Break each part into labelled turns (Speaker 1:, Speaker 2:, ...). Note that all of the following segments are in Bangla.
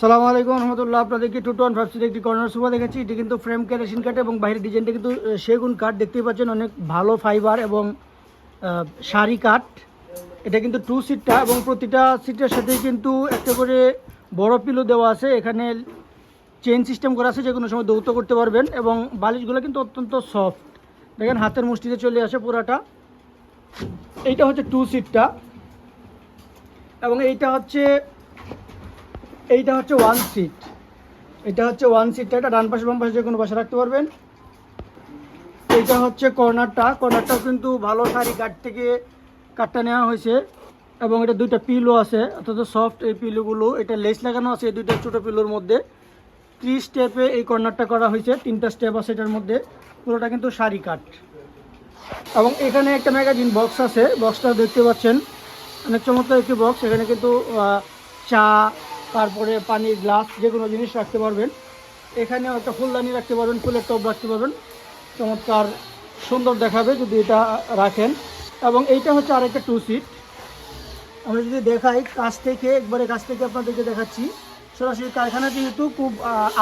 Speaker 1: আসসালামু আলাইকুম, রহমতুল্লাহ। আপনাদেরকে টু টোন ফাইভ সিট একটি কর্নার সোফা দেখেছি এটি কিন্তু ফ্রেম কেরাসিন কাঠ এবং বাইরের ডিজাইনটা কিন্তু সেগুন কাঠ দেখতেই পাচ্ছেন অনেক ভালো ফাইবার এবং শাড়ি কাঠ এটা কিন্তু টু সিটটা এবং প্রতিটা সিটের সাথেই কিন্তু একটা করে বড় পিলো দেওয়া আছে। এখানে চেন সিস্টেম করা আছে যে কোনো সময় দৌত করতে পারবেন এবং বালিশগুলো কিন্তু অত্যন্ত সফট দেখেন, হাতের মুষ্টিতে চলে আসে পুরাটা। এইটা হচ্ছে টু। সিটটা এবং এইটা হচ্ছে এইটা হচ্ছে ওয়ান সিট এটা হচ্ছে ওয়ান সিটটা এটা ডান পাশে বাম পাশে যে কোনো পাশে রাখতে পারবেন। এইটা হচ্ছে কর্নারটা। কর্নারটাও কিন্তু ভালো শাড়ি কাঠ থেকে কাঠটা নেওয়া হয়েছে। এবং এটা দুইটা পিলো আছে, অর্থাৎ সফট এই পিলোগুলো এটা লেস লাগানো আছে এই দুইটা ছোটো পিলোর মধ্যে। থ্রি স্টেপে এই কর্নারটা করা হয়েছে, তিনটা স্টেপ আছে এটার মধ্যে। পুরোটা কিন্তু শাড়ি কাঠ। এবং এখানে একটা ম্যাগাজিন বক্স আছে। বক্সটা দেখতে পাচ্ছেন। অনেক চমৎকার একটি বক্স এখানে কিন্তু চা তারপরে পানির গ্লাস যে কোনো জিনিস রাখতে পারবেন। এখানে একটা ফুলদানি রাখতে পারবেন, ফুলের টব রাখতে পারবেন। চমৎকার সুন্দর দেখাবে যদি এটা রাখেন। এবং এইটা হচ্ছে আরেকটা টু সিট আমরা যদি দেখাই, কাছ থেকে, একবারে কাছ থেকে আপনাদেরকে দেখাচ্ছি। সরাসরি কারখানা যেহেতু খুব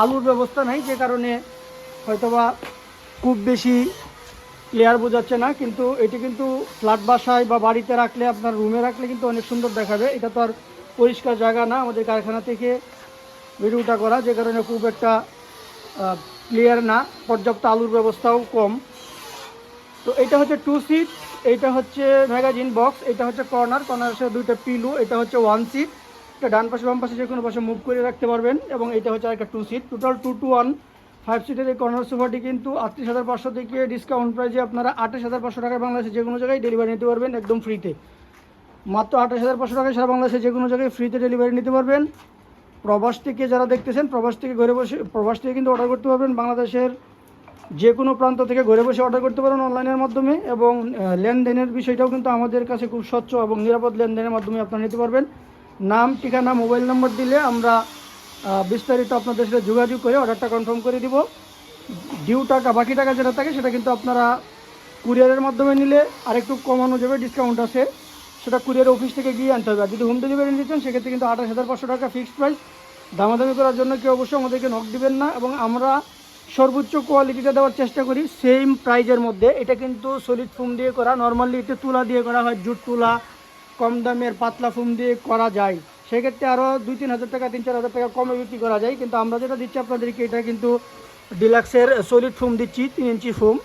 Speaker 1: আলুর ব্যবস্থা নাই, যে কারণে হয়তোবা খুব বেশি ক্লিয়ার বোঝাচ্ছে না। কিন্তু এটি কিন্তু ফ্ল্যাট বাসায় বা বাড়িতে রাখলে, আপনার রুমে রাখলে কিন্তু অনেক সুন্দর দেখাবে। এটা তো আর পরিষ্কার জায়গা না আমাদের কারখানা থেকে ভিডিওটা করা, যে কারণে খুব একটা ক্লিয়ার না। পর্যাপ্ত আলুর ব্যবস্থাও কম। তো এটা হচ্ছে টু সিট এইটা হচ্ছে ম্যাগাজিন বক্স এটা হচ্ছে কর্নার কর্নার সাথে দুইটা পিলু এটা হচ্ছে ওয়ান সিট এটা ডান পাশে, বাম পাশে যে কোনো পাশে মুভ করে রাখতে পারবেন এবং এটা হচ্ছে আরেকটা two seat total two two one five সিটের এই কর্নার সোফাটি কিন্তু আটত্রিশ হাজার পাঁচশো থেকে ডিসকাউন্ট প্রাইজে আপনারা আঠাশ হাজার পাঁচশো টাকায় বাংলাদেশে যে কোনো জায়গায় ডেলিভারি নিতে পারবেন একদম ফ্রিতে মাত্র আঠাশ হাজার পাঁচশো টাকায় সারা বাংলাদেশে যে কোনো জায়গায় ফ্রিতে ডেলিভারি নিতে পারবেন। প্রবাস থেকে যারা দেখতেছেন, প্রবাস থেকে ঘরে বসে, প্রবাস থেকে কিন্তু অর্ডার করতে পারবেন। বাংলাদেশের যে কোনো প্রান্ত থেকে ঘরে বসে অর্ডার করতে পারেন অনলাইনের মাধ্যমে এবং লেনদেনের বিষয়টাও কিন্তু আমাদের কাছে খুব স্বচ্ছ এবং নিরাপদ লেনদেনের মাধ্যমে আপনারা নিতে পারবেন। নাম, ঠিকানা মোবাইল নম্বর দিলে আমরা বিস্তারিত আপনাদের সাথে যোগাযোগ করে অর্ডারটা কনফার্ম করে দিব। ডিউ টাকা, বাকি টাকা যেটা থাকে সেটা কিন্তু আপনারা কুরিয়ারের মাধ্যমে নিলে আরেকটু কমানো যাবে ডিসকাউন্ট আছে। সেটা কুরিয়ার অফিস থেকে গিয়ে আনতে হবে। আর যদি হোম ডেলিভারি নিতে চান, সেক্ষেত্রে কিন্তু আঠাশ হাজার পাঁচশো টাকা ফিক্সড প্রাইস দামাদামি করার জন্য কেউ অবশ্যই আমাদেরকে নক দিবেন না এবং আমরা সর্বোচ্চ কোয়ালিটিটা দেওয়ার চেষ্টা করি। সেম প্রাইজের মধ্যে। এটা কিন্তু সলিড ফোম দিয়ে করা। নর্মালি এটা তুলা দিয়ে করা হয়, জুট তুলা, কম দামের পাতলা ফোম দিয়ে করা যায়। সেক্ষেত্রে আরও দুই তিন হাজার টাকা তিন চার হাজার টাকা কমে বিক্রি করা যায়। কিন্তু আমরা যেটা দিচ্ছি আপনাদেরকে, এটা কিন্তু ডিলাক্সের সলিড ফোম দিচ্ছি, তিন ইঞ্চি ফোম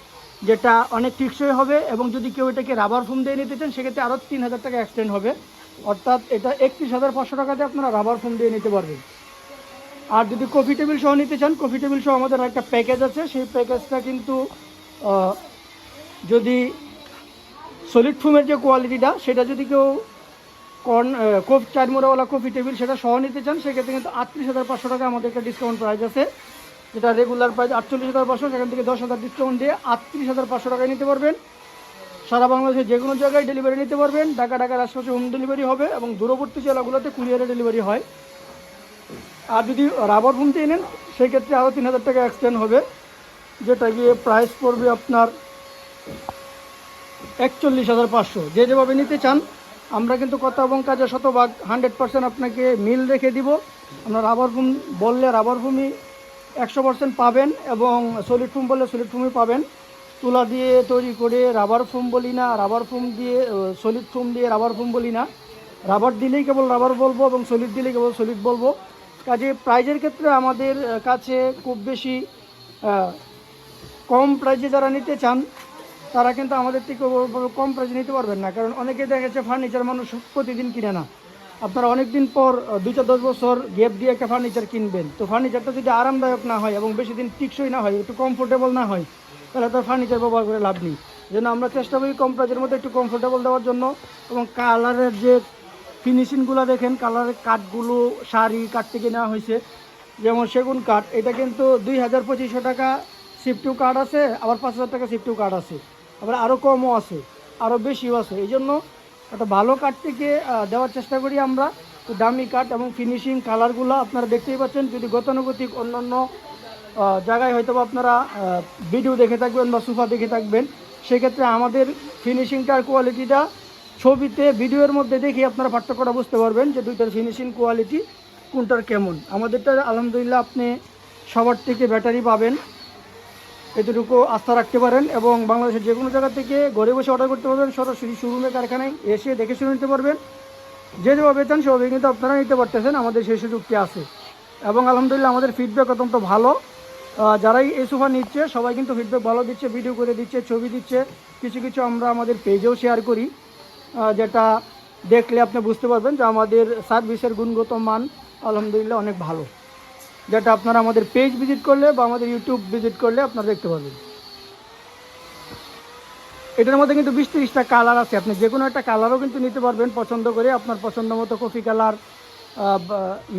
Speaker 1: যেটা অনেক টিকসই হবে এবং যদি কেউ এটাকে রাবার ফোম দিয়ে নিতে চান, সেক্ষেত্রে আরও তিন হাজার টাকা এক্সটেন্ড হবে। অর্থাৎ এটা একত্রিশ হাজার পাঁচশো টাকাতে আপনারা রাবার ফোম দিয়ে নিতে পারবেন। আর যদি কফি টেবিল সহ নিতে চান কফি টেবিল সহ আমাদের একটা প্যাকেজ আছে। সেই প্যাকেজটা কিন্তু যদি সলিড ফোমের যে কোয়ালিটিটা সেটা যদি কেউ কর্ন কোফ চারমোড়াওয়ালা কফি টেবিল সেটা সহ নিতে চান, সেক্ষেত্রে কিন্তু আটত্রিশ হাজার পাঁচশো টাকা আমাদের একটা ডিসকাউন্ট প্রাইস আছে। যেটা রেগুলার প্রাইস আটচল্লিশ হাজার পাঁচশো, সেখান থেকে দশ হাজার ডিসকাউন্ট দিয়ে আটত্রিশ হাজার পাঁচশো টাকায় নিতে পারবেন। সারা বাংলাদেশে যে কোনো জায়গায় ডেলিভারি নিতে পারবেন। ঢাকা, ঢাকার আশপাশে হোম ডেলিভারি হবে এবং দূরবর্তী জেলাগুলোতে কুরিয়ারে ডেলিভারি হয়। আর যদি রাবার ফোন দিয়ে নেন, সেক্ষেত্রে আরও তিন হাজার টাকা এক্সটেন্ড হবে, যেটা গিয়ে প্রাইস পড়বে আপনার একচল্লিশ হাজার পাঁচশো। যে যেভাবে নিতে চান, আমরা কিন্তু কথা এবং কাজে শতভাগ হান্ড্রেড পার্সেন্ট আপনাকে মিল রেখে দিব। আমরা রাবার ফোম বললে রাবার ফোমই একশো পার্সেন্ট পাবেন এবং সলিড ফোম বললে সলিড ফোমই পাবেন। তুলা দিয়ে তৈরি করে রাবার ফোম বলি না রাবার ফোম দিয়ে সলিড ফোম দিয়ে রাবার ফোম বলি না। রাবার দিলেই কেবল রাবার বলব এবং সলিড দিলেই কেবল সলিড বলব। কাজে প্রাইজের ক্ষেত্রে আমাদের কাছে খুব বেশি কম প্রাইজে যারা নিতে চান, তারা কিন্তু আমাদের থেকে কম প্রাইজে নিতে পারবেন না। কারণ অনেকে দেখা যাচ্ছে ফার্নিচার মানুষ প্রতিদিন কিনে না। আপনারা অনেক দিন পর দুই চার দশ বছর গ্যাপ দিয়ে একটা ফার্নিচার কিনবেন। তো ফার্নিচারটা যদি আরামদায়ক না হয় এবং বেশি দিন টিকসই না হয়, একটু কমফোর্টেবল না হয়, তাহলে তো ফার্নিচার ব্যবহার করে লাভ নেই। যেন আমরা চেষ্টা করি কম প্রাইজের মধ্যে একটু কমফোর্টেবল দেওয়ার জন্য এবং কালারের যে ফিনিশিংগুলো দেখেন কালারের কাঠগুলো, শাড়ি, কাঠ থেকে নেওয়া হয়েছে, যেমন সেগুন কাঠ, এটা কিন্তু দুই হাজার পঁচিশশো টাকা সিফটিউ কার্ড আছে, আবার পাঁচ হাজার টাকা সিফটিউ কার্ড আছে। আবার আরও কমও আছে আরও বেশিও আছে। এই জন্য একটা ভালো কাঠ থেকে দেওয়ার চেষ্টা করি আমরা। তো দামি কাঠ এবং ফিনিশিং কালারগুলো আপনারা দেখতেই পাচ্ছেন। যদি গতানুগতিক অন্যান্য জায়গায় হয়তো আপনারা ভিডিও দেখে থাকবেন বা সোফা দেখে থাকবেন, সেক্ষেত্রে আমাদের ফিনিশিংটার কোয়ালিটিটা ছবিতে ভিডিওর মধ্যে দেখে আপনারা পার্থক্যটা বুঝতে পারবেন যে দুইটার ফিনিশিং কোয়ালিটি কোনটার কেমন। আমাদেরটা আলহামদুলিল্লাহ আপনি সবার থেকে ব্যাটারি পাবেন। এতটুকু আস্থা রাখতে পারেন এবং বাংলাদেশের যে কোনো জায়গা থেকে ঘরে বসে অর্ডার করতে পারবেন, সরাসরি শোরুমে কারখানায় এসে দেখে শুনে নিতে পারবেন। যে যেভাবে চান সেভাবে কিন্তু আপনারা নিতে পারতেছেন, আমাদের সেই সুযোগটি আছে। এবং আলহামদুলিল্লাহ আমাদের ফিডব্যাক অত্যন্ত ভালো। যারাই এই সোফা নিচ্ছে, সবাই কিন্তু ফিডব্যাক ভালো দিচ্ছে ভিডিও করে দিচ্ছে, ছবি দিচ্ছে। কিছু কিছু আমরা আমাদের পেজেও শেয়ার করি যেটা দেখলে আপনি বুঝতে পারবেন যে আমাদের সার্ভিসের গুণগত মান আলহামদুলিল্লাহ অনেক ভালো। যেটা আপনারা আমাদের পেজ ভিজিট করলে বা আমাদের ইউটিউব ভিজিট করলে আপনারা দেখতে পাবেন এটার মধ্যে কিন্তু বিশ তিরিশটা কালার আছে। আপনি যে কোনো একটা কালারও কিন্তু নিতে পারবেন পছন্দ করে। আপনার পছন্দ মতো coffee colour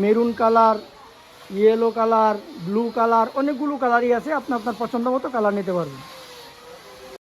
Speaker 1: maroon colour yellow colour blue colour অনেকগুলো কালারই আছে। আপনি আপনার পছন্দ মতো কালার নিতে পারবেন।